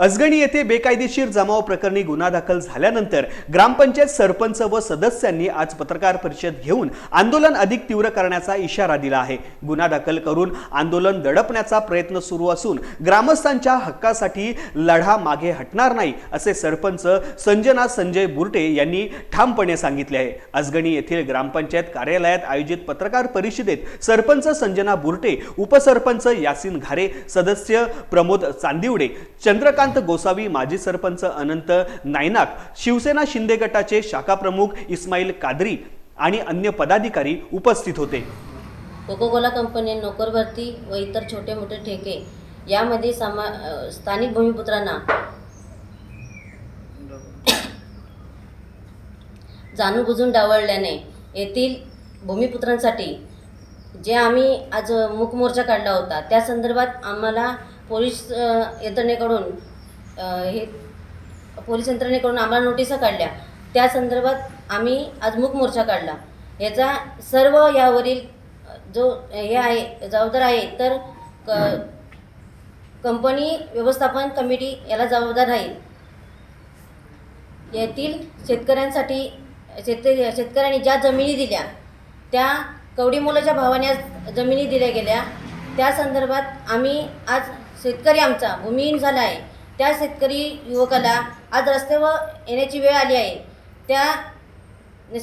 अजगणी येथे बेकायदेशीर जमाव प्रकरणी गुन्हा दाखल झाल्यानंतर ग्रामपंचायत सरपंच व सदस्यांनी आज पत्रकार परिषद घेऊन आंदोलन अधिक तीव्र करण्याचा इशारा दिला आहे. गुन्हा दाखल करून आंदोलन दडपण्याचा प्रयत्न सुरू असून ग्रामस्थांच्या हक्कासाठी लढा मागे हटणार नाही असे सरपंच संजना संजय बुर्टे यांनी ठामपणे सांगितले आहे. अजगणी येथील ग्रामपंचायत कार्यालयात आयोजित पत्रकार परिषदेत सरपंच संजना बुर्टे उपसरपंच यासिन घारे सदस्य प्रमोद चांदिवडे चंद्रकांत गोसावी माजी सरपंच अनंत नायनाक शिवसेना शिंदे गटाचे शाखा प्रमुख इस्माईल कादरी आणि अन्य पदाधिकारी उपस्थित होते. कोको कोला कंपनी नोकर भरती व इतर छोटे मोठे ठेके यामध्ये सामा स्थानिक भूमिपुत्रांना जाणून बुजून डावळल्याने येथील भूमिपुत्रांसाठी जे आम्ही आज मूक मोर्चा काढला होता त्या संदर्भात आम्हाला पोलीस यंत्रणेकडून हे पोलीस यंत्रणेकडून आम्हाला नोटिसा काढल्या. त्या संदर्भात आम्ही आज मूक मोर्चा काढला. याचा सर्व यावरील जो हे आहे जबाबदार आहे तर क कंपनी व्यवस्थापन कमिटी याला जबाबदार राहील येथील शेतकऱ्यांसाठी शेत शेतकऱ्यांनी ज्या जमिनी दिल्या त्या कवडी मोलाच्या भावाने आज जमिनी दिल्या गेल्या. त्या संदर्भात आम्ही आज शेतकरी आमचा भूमिहीन झाला आहे. त्या शेतकरी युवकाला आज रस्त्यावर येण्याची वेळ आली आहे. त्या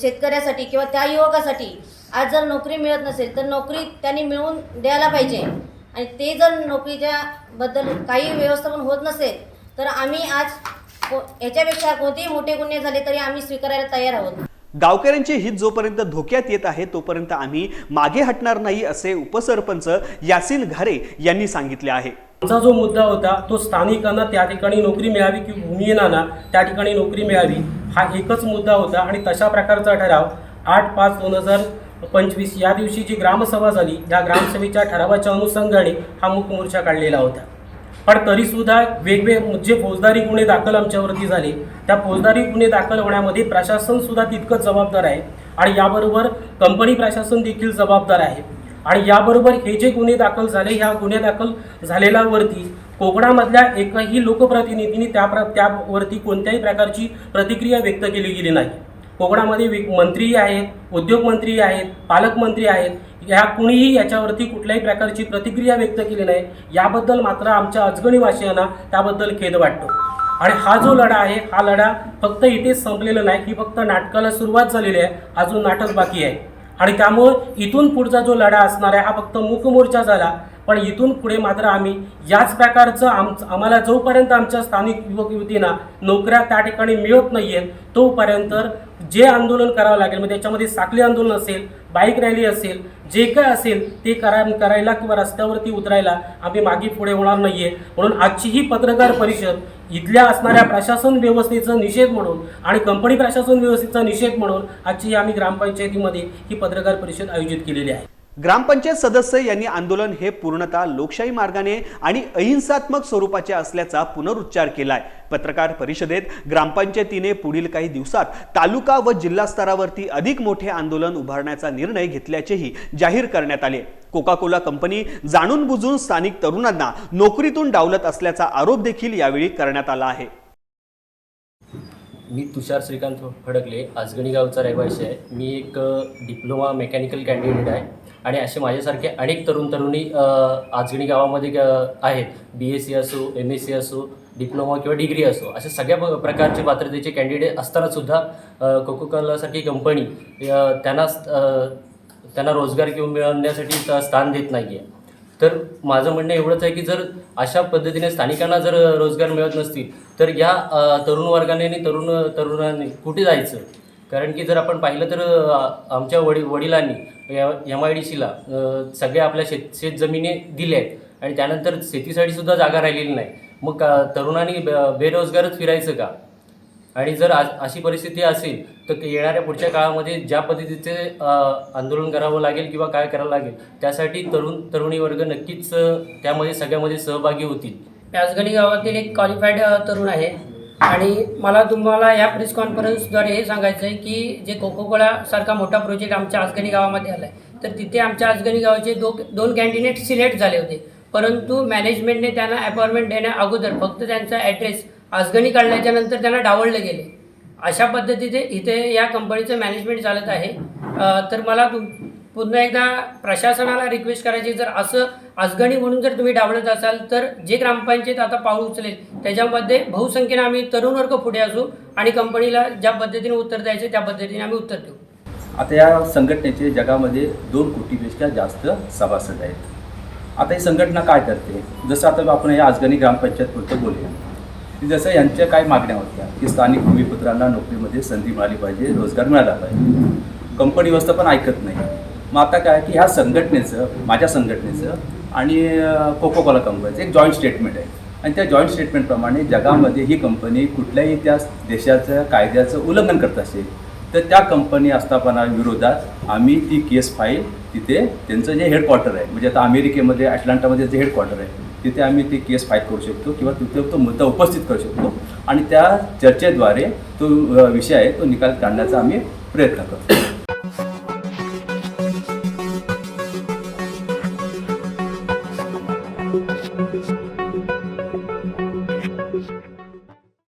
शेतकऱ्यासाठी किंवा त्या युवकासाठी आज जर नोकरी मिळत नसेल तर नोकरी त्यांनी मिळवून द्यायला पाहिजे. आणि ते जर नोकरीच्या बद्दल काही व्यवस्थापन होत नसेल तर आम्ही आज को याच्यापेक्षा कोणतेही मोठे गुन्हे झाले तरी आम्ही स्वीकारायला तयार आहोत. गावकऱ्यांचे हित जोपर्यंत धोक्यात येत आहे तोपर्यंत आम्ही मागे हटणार नाही असे उपसरपंच यासिन घारे यांनी सांगितले आहे. आमचा जो मुद्दा होता तो स्थानिकांना त्या ठिकाणी नोकरी मिळावी की भूमिहीनांना त्या ठिकाणी नोकरी मिळावी हा एकच मुद्दा होता आणि तशा प्रकारचा ठराव आठ पाच दोन हजार पंचवीस या दिवशी जी ग्रामसभा झाली या ग्रामसभेच्या ठरावाच्या अनुषंगाने हा मुक मोर्चा काढलेला होता. पण तरीसुद्धा वेगवेगळे जे फौजदारी गुन्हे दाखल आमच्यावरती झाले त्या फौजदारी गुन्हे दाखल होण्यामध्ये प्रशासनसुद्धा तितकंच जबाबदार आहे आणि याबरोबर कंपनी प्रशासन देखील जबाबदार आहे. आणि याबरोबर हे जे गुन्हे दाखल झाले ह्या गुन्हे दाखल झालेल्यावरती कोकणामधल्या एकही लोकप्रतिनिधींनी त्या प्र त्यावरती कोणत्याही प्रकारची प्रतिक्रिया व्यक्त केली गेली नाही. कोकणामध्ये वे- मंत्री आहेत उद्योगमंत्री आहेत पालकमंत्री आहेत. ह्या कुणीही याच्यावरती कुठल्याही प्रकारची प्रतिक्रिया व्यक्त केली नाही. याबद्दल मात्र आमच्या अजगणीवासियांना त्याबद्दल खेद वाटतो. आणि हा जो लढा आहे हा लढा फक्त इथेच संपलेला नाही की फक्त नाटकाला सुरुवात झालेली आहे. अजून नाटक बाकी आहे. आणि त्यामुळं इथून पुढचा जो लढा असणार आहे हा फक्त मूकमोर्चा झाला पण इथून पुढे मात्र आम्ही याच प्रकारचं आम आम्हाला जोपर्यंत आमच्या स्थानिक युवक युवतींना नोकऱ्या त्या ठिकाणी मिळत नाही आहेत तोपर्यंत जे आंदोलन करावं लागेल म्हणजे त्याच्यामध्ये साखळी आंदोलन असेल बाईक रॅली असेल जे काय असेल ते करा करायला किंवा रस्त्यावरती उतरायला आम्ही मागे पुढे होणार नाही आहे म्हणून आजची ही पत्रकार परिषद इथल्या असणाऱ्या प्रशासन व्यवस्थेचा निषेध म्हणून आणि कंपनी प्रशासन व्यवस्थेचा निषेध म्हणून आजची आम्ही ग्रामपंचायतीमध्ये ही पत्रकार परिषद आयोजित केलेली आहे. ग्रामपंचायत सदस्य यांनी आंदोलन हे पूर्णतः लोकशाही मार्गाने आणि अहिंसात्मक स्वरूपाचे असल्याचा पुनरुच्चार केलाय. पत्रकार परिषदेत ग्रामपंचायतीने पुढील काही दिवसात तालुका व जिल्हा स्तरावरती अधिक मोठे आंदोलन उभारण्याचा निर्णय घेतल्याचेही जाहीर करण्यात आले. कोका कोला कंपनी जाणून बुजून स्थानिक तरुणांना नोकरीतून डावलत असल्याचा आरोप देखील यावेळी करण्यात आला आहे. मी तुषार श्रीकांत फडकले आजगणी गावचा रहिवासी आहे. मी एक डिप्लोमा मेकॅनिकल कॅन्डिडेट आहे. आणि असे माझ्यासारखे अनेक तरुण तरुणी आजगणी गावामध्ये आहेत. बी एस सी असो एम एस सी असो डिप्लोमा किंवा डिग्री असो अशा सगळ्या प- प्रकारचे पात्रतेचे कॅन्डिडेट असतानासुद्धा कोकोकलासारखी कंपनी त्यांना त्यांना रोजगार किंवा मिळवण्यासाठी स्थान देत नाही आहे तर माझं म्हणणं एवढंच आहे की जर अशा पद्धतीने स्थानिकांना जर रोजगार मिळत नसतील तर या तरुण वर्गाने आणि तरुण तरुणांनी कुठे जायचं? कारण की जर आपण पाहिलं तर आमच्या वडील वडिलांनी एम आय डी सीला सगळ्या आपल्या शेत शेतजमिनी दिल्या आहेत. आणि त्यानंतर शेतीसाठी सुद्धा जागा राहिलेली नाही. मग का तरुणांनी बेरोजगारच फिरायचं का? आणि जर आज अशी परिस्थिती असेल तर येणाऱ्या पुढच्या काळामध्ये ज्या पद्धतीचे आंदोलन करावं लागेल किंवा काय करावं लागेल त्यासाठी तरुण तरुणी वर्ग नक्कीच त्यामध्ये सगळ्यामध्ये सहभागी होतील. व्यासगणी गावातील एक क्वालिफाईड तरुण आहे. आणि मला तुम्हाला या प्रेस कॉन्फरन्सद्वारे हे सांगायचं आहे की जे कोको मोठा प्रोजेक्ट आमच्या आजगणी गावामध्ये आला आहे तर तिथे आमच्या आजगणी गावाचे दो दोन कॅन्डिडेट सिलेक्ट झाले होते. परंतु मॅनेजमेंटने त्यांना अपॉइंटमेंट देण्या अगोदर फक्त त्यांचा ॲड्रेस आजगणी काढल्याच्या नंतर त्यांना डावळले गेले. अशा पद्धतीने इथे या कंपनीचं मॅनेजमेंट चालत आहे. तर मला तुम पुन्हा एकदा प्रशासनाला रिक्वेस्ट करायची जर असं अजगणी म्हणून जर तुम्ही डावलत असाल तर जे ग्रामपंचायत आता पाऊल उचलेल त्याच्यामध्ये बहुसंख्येने आम्ही तरुण वर्ग पुढे असू आणि कंपनीला ज्या पद्धतीने उत्तर द्यायचे त्या पद्धतीने आम्ही उत्तर देऊ. आता या संघटनेचे जगामध्ये दोन कोटीपेक्षा जास्त सभासद आहेत. आता ही संघटना काय करते? जसं आता आपण या आजगणी ग्रामपंचायतपुरतं बोलूया. की जसं यांच्या काय मागण्या होत्या की स्थानिक भूमिपुत्रांना नोकरीमध्ये संधी मिळाली पाहिजे रोजगार मिळाला पाहिजे. कंपनी व्यवस्थापन ऐकत नाही. मग आता काय की ह्या संघटनेचं माझ्या संघटनेचं आणि कोको कोला कंपनीचं एक जॉईंट स्टेटमेंट आहे. आणि त्या जॉईंट स्टेटमेंटप्रमाणे जगामध्ये ही कंपनी कुठल्याही त्या देशाचं कायद्याचं उल्लंघन करत असेल तर त्या कंपनी आस्थापना विरोधात आम्ही ती केस फाईल तिथे त्यांचं जे हेडक्वार्टर आहे म्हणजे आता अमेरिकेमध्ये अटलांटामध्ये जे हेडक्वार्टर आहे तिथे आम्ही ती केस फाईल करू शकतो किंवा तिथे तो मुद्दा उपस्थित करू शकतो. आणि त्या चर्चेद्वारे तो विषय आहे तो निकाल काढण्याचा आम्ही प्रयत्न करतो.